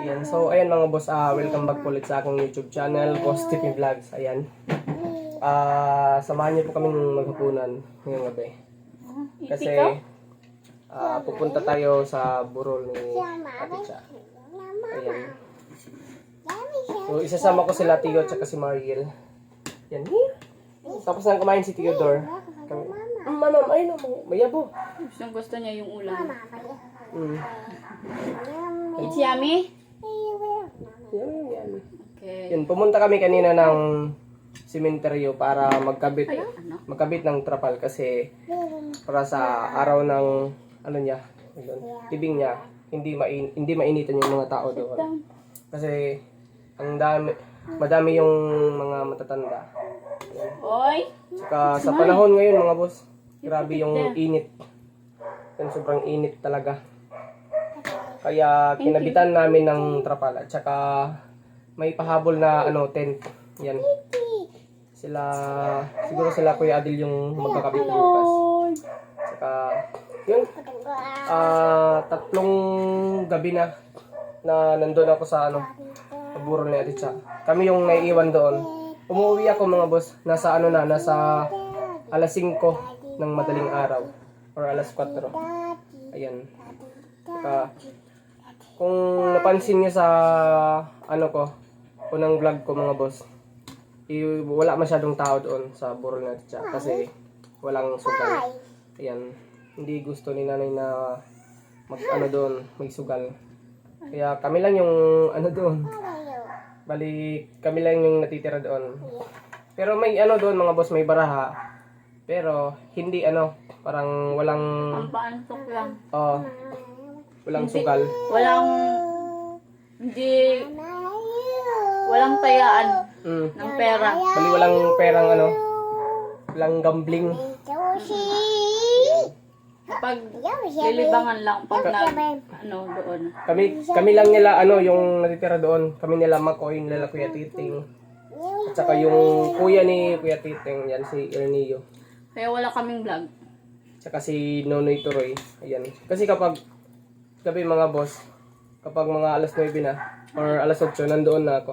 Ayan, so ayan mga boss, ah welcome back ulit sa aking YouTube channel, TV Vlogs. Ayan. Ah, samahan niyo po kaming maghapunan ngayong gabi. Kasi ah pupunta tayo sa burol ni Ate Cha. Ayan. So isasama ko sila Tio at si Mariel. Yan. Tapos nang kumain si Theodore. Kami, "Mm, Mama, ayun no, mayabo. Gustong gusto niya yung ulam. Mm. It's yummy? Yan, yan, yan. Okay. Yun, pumunta kami kanina ng sementeryo para magkabit Ano? magkabit ng trapal kasi para sa araw ng ano niya, yun, tibing niya, hindi main, hindi mainitan yung mga tao doon. Kasi ang dami madami yung mga matatanda. Oy! Saka sa panahon ngayon mga boss, grabe yung init. Yan, sobrang init talaga. Kaya kinabitan namin ng trapal at saka may pahabol na ano tent. Yan. Sila siguro sila Kuya Adil yung magkakabit bukas. Saka yun. Ah, tatlong gabi na na nandun ako sa ano, sa burol ni Ate Cha. Kami yung naiiwan doon. Umuwi ako mga boss, nasa ano na, nasa alas 5 ng madaling araw or alas 4. Ayan. Saka, kung napansin niyo sa ano ko, unang vlog ko mga boss, i- wala masyadong tao doon sa burol Ate Cha kasi walang sugal. Ayan, hindi gusto ni nanay na mag ano doon, may sugal. Kaya kami lang yung ano doon. Bali, kami lang yung natitira doon. Pero may ano doon mga boss, may baraha. Pero hindi ano, parang walang Ang paantok lang. oh, walang sugal. Walang... Hindi... Walang tayaan Mm. ng pera. Bali walang perang ano, walang gambling. Kapag lilibangan lang pag nag... Ano, doon. Kami kami lang nila ano yung natitira doon. Kami nila Makoy, nila Kuya Titing. At saka yung kuya ni Kuya Titing, yan si Ernio. Kaya wala kaming vlog. Tsaka si Nonoy Turoy. Ayan. Kasi kapag gabi mga boss, kapag mga alas 9 na or alas 8 nandoon na ako.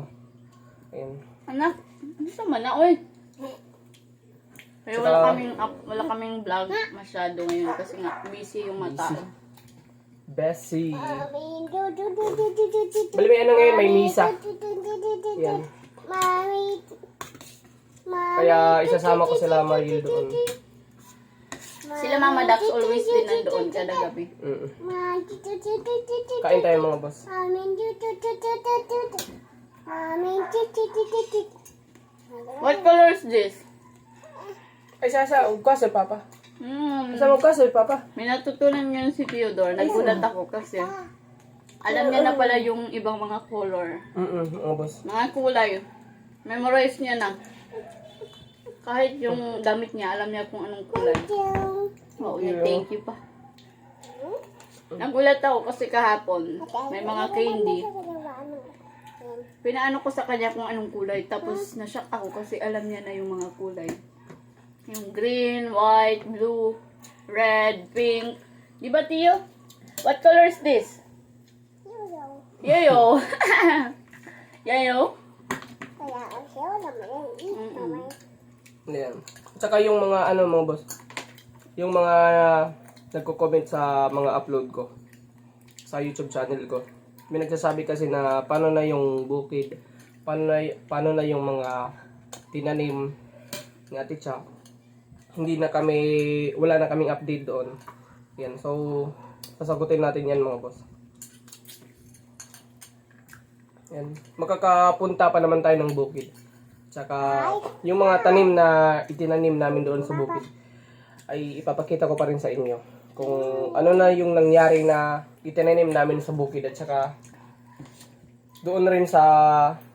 Ayan. Anak, ano sa na, oy? Kaya wala kaming up, wala kaming vlog masyado ngayon kasi nga busy yung mata. Bessie. Bali may ano ngayon, may misa. Ayan. Kaya isasama ko sila Maril doon. Sila Mama Dax always din nandoon kada gabi. Mm. Kain tayo mga boss. What color is this? Ay, sasa, ugkas eh, Papa. Hmm, Sasa, ugkas eh, Papa. may natutunan yun si Theodore. Nagulat ako kasi alam niya na pala yung ibang mga color. Mm mga boss. Mga kulay. Memorize niya na. Kahit yung damit niya, alam niya kung anong kulay. Oo, yeah. thank you pa. Nagulat ako kasi kahapon, may mga candy. Pinaano ko sa kanya kung anong kulay. Tapos nashock ako kasi alam niya na yung mga kulay. Yung green, white, blue, red, pink. Di ba, Tio? What color is this? Yayo. Yayo. Mm-mm. Ayan. At saka yung mga ano mga boss, yung mga nagko-comment sa mga upload ko sa YouTube channel ko. May nagsasabi kasi na paano na yung bukid, paano na, paano na yung mga tinanim ni Ate Cha. Hindi na kami, wala na kaming update doon. Yan, so sasagutin natin yan mga boss. Yan. Makakapunta pa naman tayo ng bukid. Tsaka yung mga tanim na itinanim namin doon sa bukid ay ipapakita ko pa rin sa inyo kung ano na yung nangyari na itinanim namin sa bukid at saka doon rin sa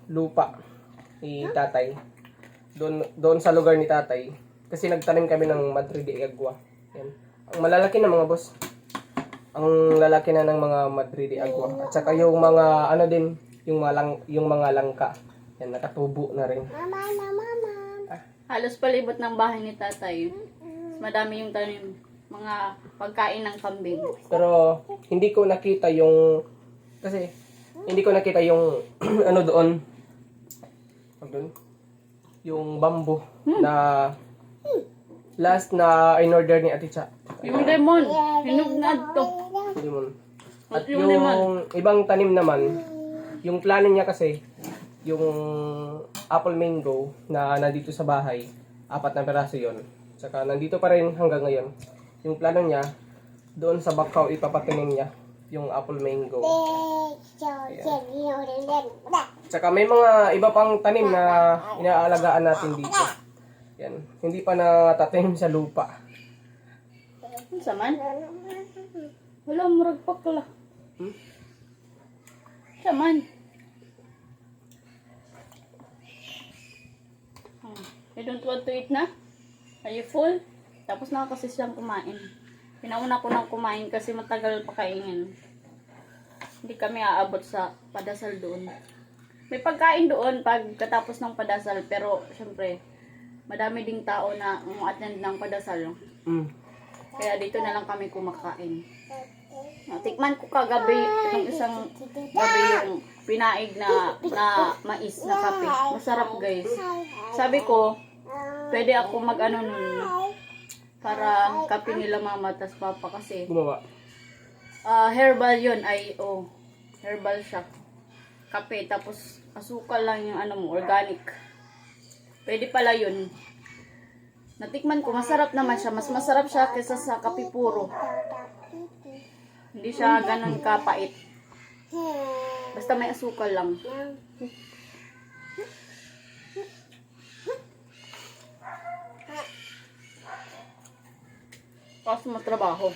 lupa ni tatay. Doon, doon sa lugar ni tatay. Kasi nagtanim kami ng Madrid de Agua. Yan. Ang malalaki na mga boss. Ang lalaki na ng mga Madrid de Agua. At saka yung mga ano din, yung mga, lang, yung mga langka. Yan, nakatubo na rin. Halos palibot ng bahay ni tatay. Madami yung tanim. Mga pagkain ng kambing. Pero hindi ko nakita yung kasi hindi ko nakita yung ano doon. Ano doon? Yung bamboo na last na in-order ni Ate Cha. Yung lemon, hinog na to. Limon. At At yung yung lemon. ibang tanim naman, yung plano niya kasi, yung apple mango na nandito sa bahay, apat na peraso yon. Tsaka nandito pa rin hanggang ngayon. Yung plano niya, doon sa Bakaw ipapatanim niya yung apple mango. Tsaka may mga iba pang tanim na inaalagaan natin dito. Yan. Hindi pa natatanim sa lupa. Ano saman? Wala, murag pa kala. Hmm? Saman. Hmm. You don't want to eat na? Are you full? Tapos na kasi siyang kumain. Pinauna ko nang kumain kasi matagal pa kainin. Hindi kami aabot sa padasal doon. May pagkain doon pag katapos ng padasal pero syempre madami ding tao na umu-attend ng padasal. Mm. Kaya dito na lang kami kumakain. Tikman ko kagabi itong isang gabi yung pinaig na na mais na kape. Masarap guys. Sabi ko, pwede ako mag-ano nun para kape nila mama tas papa kasi Gumawa. ah, herbal yun ay oh herbal siya. Kape tapos asukal lang yung ano mo organic. Pwede pala yun. Natikman ko, masarap naman siya. Mas masarap siya kaysa sa kape puro. Hindi siya ganun kapait. Basta may asukal lang. Kaso matrabaho.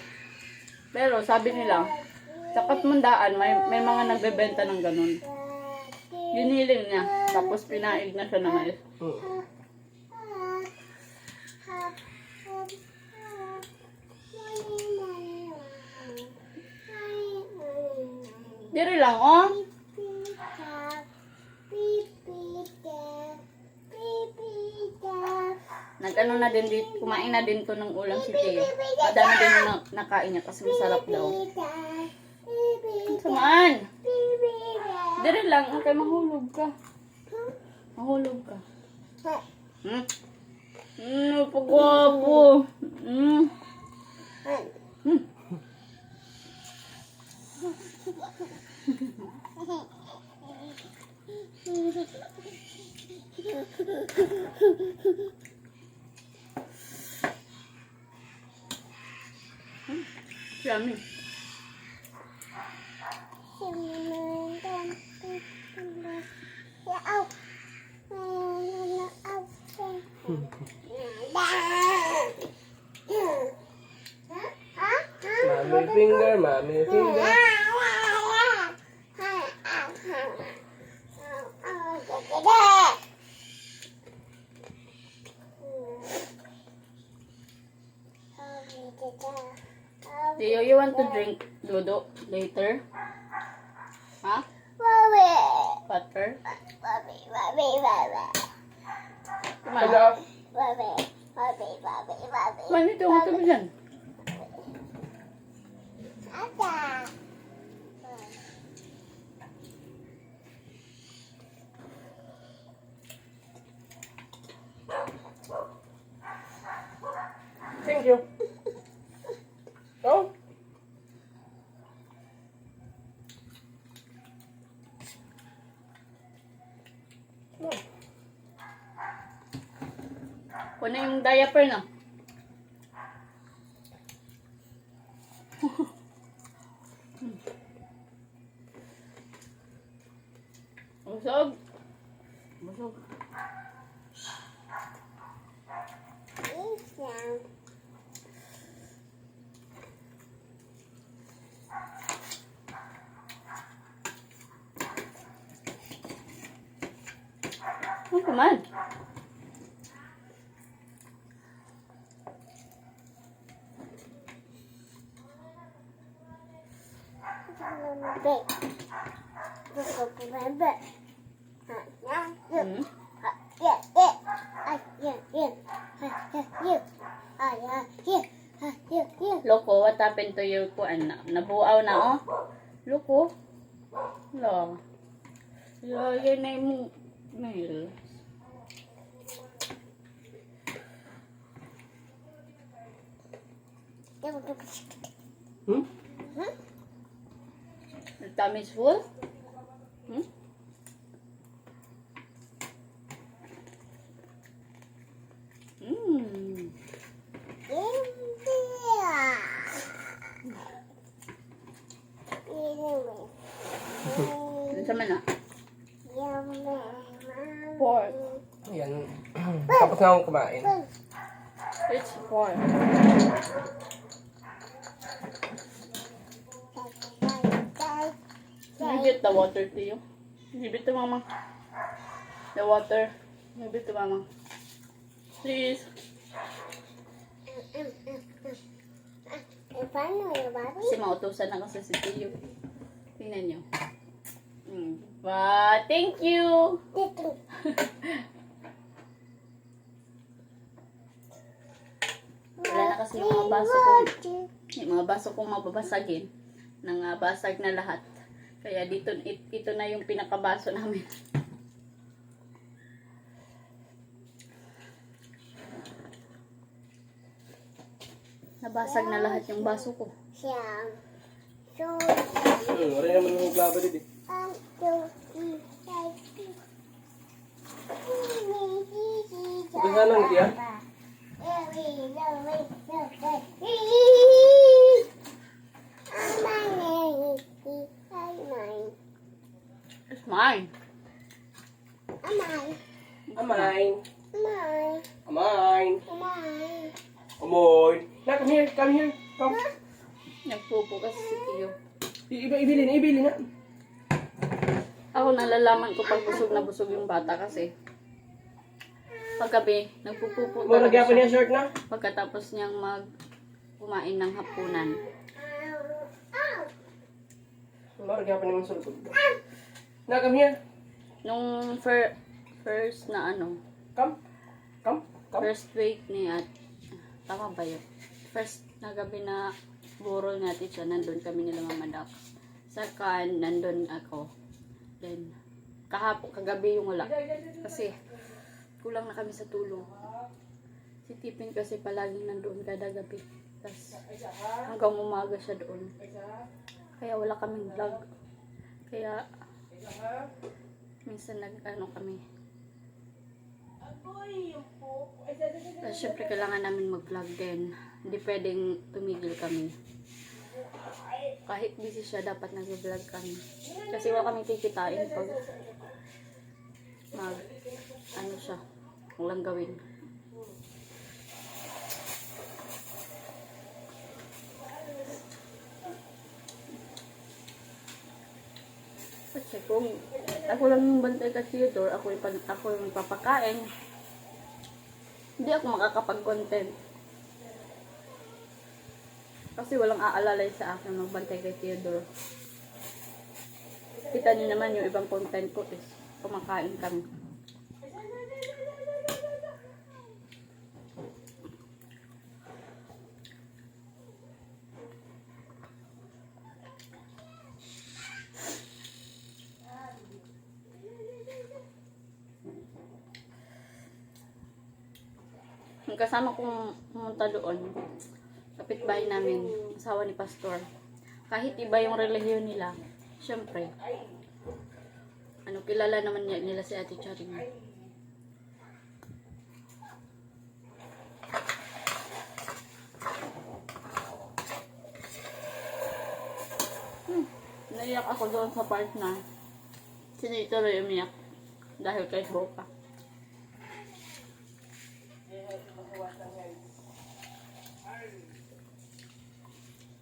Pero sabi nila, sa Katmandaan, may, may mga nagbebenta ng ganun. Giniling niya, tapos pinaig na siya ng mais. Diri lang, oh. Nag-ano na din dito, kumain na din to ng ulam si Tio. Madami din na- nakain niya kasi masarap daw. Samaan! Diri lang, okay, mahulog ka. Mahulog ka. Hmm? Hmm, pagwapo. Hmm. Hmm. Yummy. Mommy Do you, you want to drink Dodo later? Ha? Butter? Come on. Ano? Come on, ito. Ito mo dyan. Thank you. Diaper na. Busog. Busog. Oh, come on. Hmm? Loko, what happened to your kuan na? Nabuaw na, oh. Loko. Wala. Wala, yan na yung mail. Hmm? The tummy is full? Hmm? Mm. Ano sa mana? Pork. Yan. Tapos na akong kumain. It's pork. Can you get the water to you? Give it to mama. The water. Give it to mama. Please. Paano yung babi? Kasi mautusan na kasi si Tiyo. Tingnan nyo. Mm. Wow, thank you! Dito. Wala na kasi yung mga baso ko. Yung mga baso kong mababasagin. Nang ah, basag na lahat. Kaya dito, it- ito na yung pinakabaso namin. Nabasag na lahat yung baso ko. Siyam. So, Hmm, wala naman yung glaba dito. one, two, three, five, six. Ito sana ang tiyan. It's mine. Amine. Amine. Amoy. Na, come here. Come here. Come. Nagpupo kasi si Tiyo. Iba, ibili na, ibili na. Ako nalalaman ko pag busog na busog yung bata kasi paggabi, nagpupupo Mura gyapon siya niya short na. pagkatapos niyang mag kumain ng hapunan. Mura gyapon niya sulod. Na, come here. Nung fir- first na ano, Come. Come. Come. first week ni at tama ba yun? First na gabi na burol natin siya, nandun kami nila Mama Dax. Second, nandun ako. Then, kahapon, kagabi yung wala. Kasi, kulang na kami sa tulong. Si Tipin kasi palaging nandoon kada gabi. Tapos, hanggang umaga siya doon. Kaya wala kaming vlog. Kaya, minsan nag-ano kami. Tapos, syempre, kailangan namin mag-vlog din. Hindi pwedeng tumigil kami. Kahit busy siya, dapat nag-vlog kami. Kasi wala kami kikitain pag mag, ano siya, walang gawin. Kasi kung ako lang yung bantay ka Theodore, ako yung, pag- ako yung papakain, hindi ako makakapag-content. Kasi walang aalalay sa akin magbantay kay Theodore. Kita niyo naman yung ibang content ko is kumakain kami. Yung kasama kong pumunta doon, kapitbahay namin, asawa ni Pastor. Kahit iba yung relihiyon nila, syempre, ano, kilala naman niya, nila si Ate Charing. Hmm, naiyak ako doon sa part na sinituloy umiyak dahil kay Boca.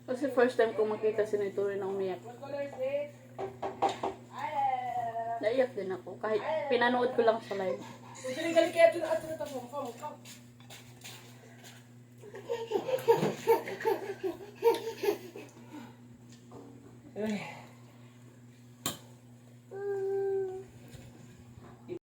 Kasi first time ko makita si Nituri na umiyak. Naiyak din ako. Kahit pinanood ko lang sa live. Ay.